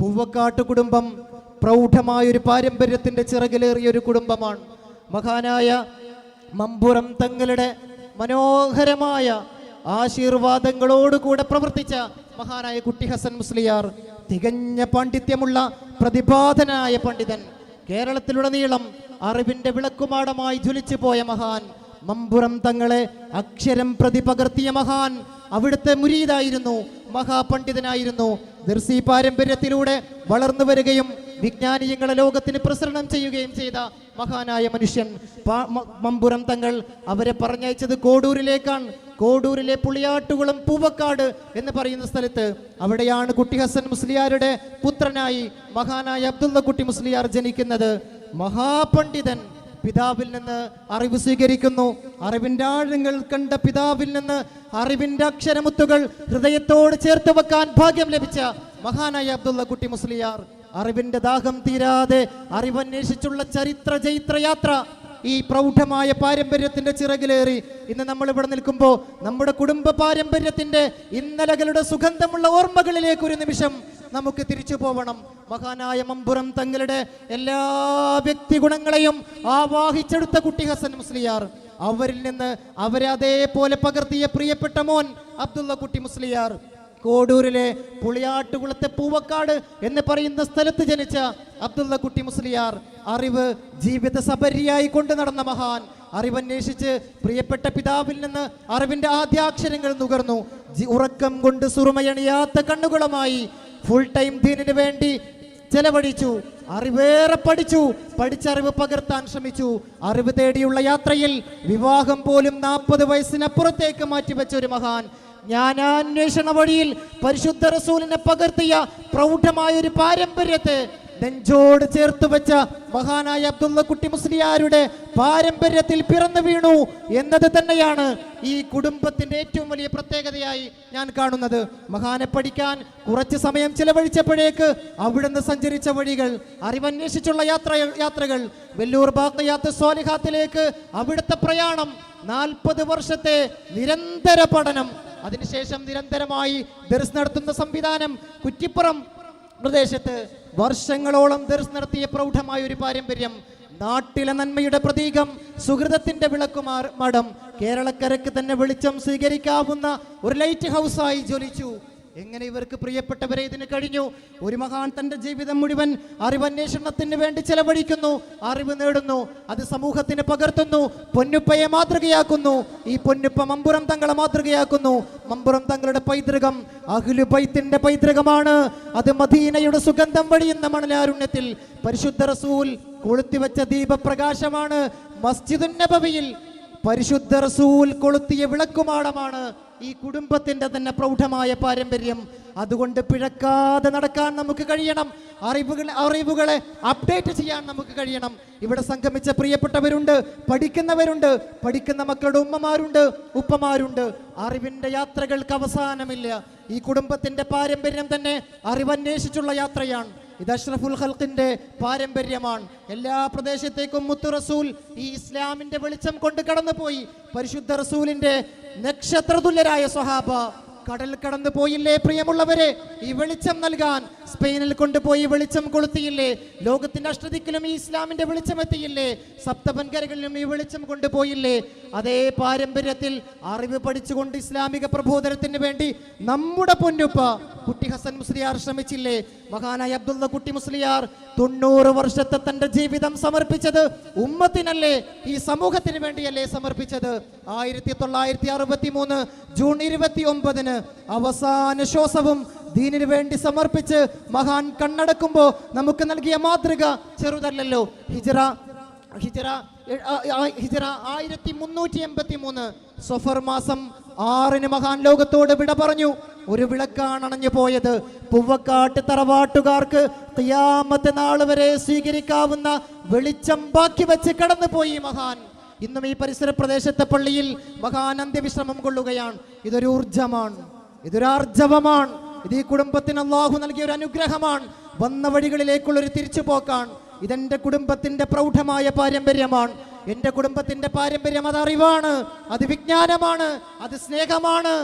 പൂവക്കാട്ട് കുടുംബം പ്രൗഢമായൊരു പാരമ്പര്യത്തിന്റെ ചിറകിലേറിയ ഒരു കുടുംബമാണ്. മഹാനായ മമ്പുറം തങ്ങളുടെ മനോഹരമായ ആശീർവാദങ്ങളോടുകൂടെ പ്രവർത്തിച്ച മഹാനായ കുട്ടി ഹസൻ മുസ്ലിയാർ തികഞ്ഞ പാണ്ഡിത്യമുള്ള പ്രതിപാദനായ പണ്ഡിതൻ കേരളത്തിലുടനീളം അറിവിന്റെ വിളക്കുമാടമായി ജ്വലിച്ചു പോയ മഹാൻ മമ്പുറം തങ്ങളെ അക്ഷരം പ്രതി പകർത്തിയ മഹാൻ അവിടുത്തെ മുരീതായിരുന്നു മഹാപണ്ഡിതനായിരുന്നു. ദർസി പാരമ്പര്യത്തിലൂടെ വളർന്നു വരികയും വിജ്ഞാനീയങ്ങളെ ലോകത്തിന് പ്രസരണം ചെയ്യുകയും ചെയ്ത മഹാനായ മനുഷ്യൻ മമ്പുരം തങ്ങൾ അവരെ പറഞ്ഞയച്ചത് കോഡൂരിലേക്കാണ് കോഡൂരിലെ പുളിയാട്ടുകുളം പൂവക്കാട് എന്ന് പറയുന്ന സ്ഥലത്ത് അവിടെയാണ് കുട്ടി ഹസൻ മുസ്ലിയാരുടെ പുത്രനായി മഹാനായ അബ്ദുള്ള കുട്ടി മുസ്ലിയാർ ജനിക്കുന്നത്. മഹാപണ്ഡിതൻ പിതാവിൽ നിന്ന് അറിവ് സ്വീകരിക്കുന്നു. അറിവിന്റെ ആഴങ്ങൾ കണ്ട പിതാവിൽ നിന്ന് അറിവിന്റെ അക്ഷരമുത്തുകൾ ഹൃദയത്തോട് ചേർത്ത് വെക്കാൻ ഭാഗ്യം ലഭിച്ച മഹാനായ അബ്ദുള്ള കുട്ടി മുസ്ലിയാർ. അറിവിന്റെ ദാഹം തീരാതെ അറിവന്വേഷിച്ചുള്ള ചരിത്ര ചൈത്ര യാത്ര ഈ പ്രൗഢമായ പാരമ്പര്യത്തിന്റെ ചിറകിലേറി. ഇന്ന് നമ്മൾ ഇവിടെ നിൽക്കുമ്പോൾ നമ്മുടെ കുടുംബ പാരമ്പര്യത്തിന്റെ ഇന്നലകളുടെ സുഗന്ധമുള്ള ഓർമ്മകളിലേക്ക് ഒരു നിമിഷം നമുക്ക് തിരിച്ചു പോവണം. മഹാനായ മമ്പുറം തങ്ങളുടെ എല്ലാ വ്യക്തി ഗുണങ്ങളെയും ആവാഹിച്ചെടുത്ത കുട്ടി ഹസൻ മുസ്ലിയാർ. അവരിൽ നിന്ന് അവരെ അതേപോലെ പകർത്തിയ പ്രിയപ്പെട്ട മോൻ അബ്ദുള്ള കുട്ടി മുസ്ലിയാർ. കോഡൂരിലെ പുളിയാട്ടുകുളത്തെ പൂവക്കാട് എന്ന് പറയുന്ന സ്ഥലത്ത് ജനിച്ച അബ്ദുള്ള കുട്ടി മുസ്ലിയാർ. അറിവ് ജീവിത സബരിയായി കൊണ്ട് നടന്ന മഹാൻ. അറിവന്വേഷിച്ച് പ്രിയപ്പെട്ട പിതാവിൽ നിന്ന് അറിവിന്റെ ആദ്യാക്ഷരങ്ങൾ നുകർന്നു. ഉറക്കം കൊണ്ട് സുറുമയണിയാത്ത കണ്ണുകളുമായി ഫുൾ ടൈം ദീനിന് വേണ്ടി ചെലവഴിച്ചു. അറിവേറെ പഠിച്ചു. പഠിച്ചറിവ് പകർത്താൻ ശ്രമിച്ചു. അറിവ് തേടിയുള്ള യാത്രയിൽ വിവാഹം പോലും നാൽപ്പത് വയസ്സിനപ്പുറത്തേക്ക് മാറ്റിവെച്ച ഒരു മഹാൻ. ജ്ഞാനാന്വേഷണ വഴിയിൽ പരിശുദ്ധ റസൂലിനെ പകർത്തിയ പ്രൗഢമായ ഒരു പാരമ്പര്യത്തെ നെഞ്ചോട് ചേർത്ത് വെച്ച മഹാനായ അബ്ദുള്ള കുട്ടി മുസ്ലിയാരുടെ പാരമ്പര്യത്തിൽ പിറന്നു വീണു എന്നത് തന്നെയാണ് ഈ കുടുംബത്തിന്റെ ഏറ്റവും വലിയ പ്രത്യേകതയായി ഞാൻ കാണുന്നത്. മഹാനെ പഠിക്കാൻ കുറച്ച് സമയം ചിലവഴിച്ചപ്പോഴേക്ക് അവിടുന്ന് സഞ്ചരിച്ച വഴികൾ അറിവന്വേഷിച്ചുള്ള യാത്ര യാത്രകൾ വെല്ലൂർ ബാക്കയാത്ത് സ്വാലിഹാത്തിലേക്ക് അവിടുത്തെ പ്രയാണം നാൽപ്പത് വർഷത്തെ നിരന്തര പഠനം അതിനുശേഷം നിരന്തരമായി ദർസ് നടത്തുന്ന സംവിധാനം കുറ്റിപ്പുറം പ്രദേശത്ത് വർഷങ്ങളോളം ദർസ് നടത്തിയ പ്രൗഢമായ ഒരു പാരമ്പര്യം നാട്ടിലെ നന്മയുടെ പ്രതീകം സുഹൃതത്തിന്റെ വിളക്കുമാർ മഠം കേരളക്കരക്ക് തന്നെ വെളിച്ചം സ്വീകരിക്കാവുന്ന ഒരു ലൈറ്റ് ഹൗസായി ജ്വലിച്ചു. എങ്ങനെ ഇവർക്ക് പ്രിയപ്പെട്ടവരെ ഇതിന് കഴിഞ്ഞു? ഒരു മഹാൻ തന്റെ ജീവിതം മുഴുവൻ അറിവന്വേഷണത്തിന് വേണ്ടി ചെലവഴിക്കുന്നു അറിവ് നേടുന്നു അത് സമൂഹത്തിന് പകർത്തുന്നു പൊന്നുപ്പയെ മാതൃകയാക്കുന്നു. ഈ പൊന്നുപ്പ മമ്പുറം തങ്ങളെ മാതൃകയാക്കുന്നു. മമ്പുറം തങ്ങളുടെ പൈതൃകം അഖിലു പൈത്തിന്റെ പൈതൃകമാണ്. അത് മദീനയുടെ സുഗന്ധം വഴിയുന്ന മണലാരുണ്യത്തിൽ പരിശുദ്ധ റസൂൽ കൊളുത്തിവെച്ച ദീപപ്രകാശമാണ്. മസ്ജിദുന്നബവിയിൽ പരിശുദ്ധ റസൂൽ കൊളുത്തിയ വിളക്കുമാടമാണ്. ഈ കുടുംബത്തിന്റെ തന്നെ പ്രൗഢമായ പാരമ്പര്യം. അതുകൊണ്ട് പിഴക്കാതെ നടക്കാൻ നമുക്ക് കഴിയണം. അറിവുകൾ അറിവുകളെ അപ്ഡേറ്റ് ചെയ്യാൻ നമുക്ക് കഴിയണം. ഇവിടെ സംഗമിച്ച പ്രിയപ്പെട്ടവരുണ്ട് പഠിക്കുന്നവരുണ്ട് പഠിക്കുന്ന മക്കളുടെ ഉമ്മമാരുണ്ട് ഉപ്പമാരുണ്ട്. അറിവിന്റെ യാത്രകൾക്ക് അവസാനമില്ല. ഈ കുടുംബത്തിന്റെ പാരമ്പര്യം തന്നെ അറിവന്വേഷിച്ചുള്ള യാത്രയാണ്. ഇത് അഷ്റഫുൽ ഹൽക്കിന്റെ പാരമ്പര്യമാണ്. എല്ലാ പ്രദേശത്തേക്കും മുത്തു റസൂൽ ഈ ഇസ്ലാമിന്റെ വെളിച്ചം കൊണ്ട് കടന്നുപോയി. പരിശുദ്ധ റസൂലിന്റെ നക്ഷത്രതുല്യരായ സ്വഹാബ കടൽ കടന്നു പോയില്ലേ പ്രിയമുള്ളവരെ? ഈ വെളിച്ചം നൽകാൻ സ്പെയിനിൽ കൊണ്ടുപോയി വെളിച്ചം കൊളുത്തിയില്ലേ? ലോകത്തിന്റെ അഷ്ടതിക്കിലും ഈ ഇസ്ലാമിന്റെ വെളിച്ചം എത്തിയില്ലേ? സപ്തപൻകരകളിലും ഈ വെളിച്ചം കൊണ്ടുപോയില്ലേ? അതേ പാരമ്പര്യത്തിൽ അറിവ് പഠിച്ചുകൊണ്ട് ഇസ്ലാമിക പ്രബോധനത്തിന് വേണ്ടി നമ്മുടെ പൊന്നുപ്പ കുട്ടി ഹസൻ മുസ്ലിയാർ ശ്രമിച്ചില്ലേ? മഹാനായ അബ്ദുള്ള കുട്ടി മുസ്ലിയാർ തൊണ്ണൂറ് വർഷത്തെ തന്റെ ജീവിതം സമർപ്പിച്ചത് ഉമ്മത്തിനല്ലേ? ഈ സമൂഹത്തിന് വേണ്ടിയല്ലേ സമർപ്പിച്ചത്? ആയിരത്തി തൊള്ളായിരത്തി അറുപത്തി മൂന്ന് ജൂൺ ഇരുപത്തി ഒമ്പതിന് അവസാന ശ്വാസവും ദീനിനു വേണ്ടി സമർപ്പിച്ച് മഹാൻ കണ്ണടക്കുമ്പോൾ നമുക്ക് നൽകിയ മാതൃക ചെറുതല്ലല്ലോ. ഹിജറ ഹിജറ ഹിജറ ആയിരത്തി മുന്നൂറ്റി എൺപത്തി മൂന്ന് സഫർ മാസം ആറിന് മഹാൻ ലോകത്തോട് വിട പറഞ്ഞു. ഒരു വിളക്കാണ് അണഞ്ഞു പോയത്. പൂവക്കാട്ട് തറവാട്ടുകാർക്ക് തിയാമത്തെ നാൾ വരെ സ്വീകരിക്കാവുന്ന വെളിച്ചം ബാക്കി വെച്ച് കടന്നുപോയി മഹാൻ. ഇന്നും ഈ പരിസര പ്രദേശത്തെ പള്ളിയിൽ മഹാൻ അന്ത്യവിശ്രമം കൊള്ളുകയാണ്. ഇതൊരു ഊർജമാണ് ഇതൊരു ആർജവമാണ്. ഇത് ഈ കുടുംബത്തിന് അള്ളാഹു നൽകിയ ഒരു അനുഗ്രഹമാണ്. വന്ന വഴികളിലേക്കുള്ള ഒരു തിരിച്ചുപോക്കാണ് ഇതെന്റെ കുടുംബത്തിന്റെ പ്രൗഢമായ പാരമ്പര്യമാണ്. എന്റെ കുടുംബത്തിന്റെ പാരമ്പര്യം അത് അറിവാണ് അത് വിജ്ഞാനമാണ് അത് സ്നേഹമാണ്.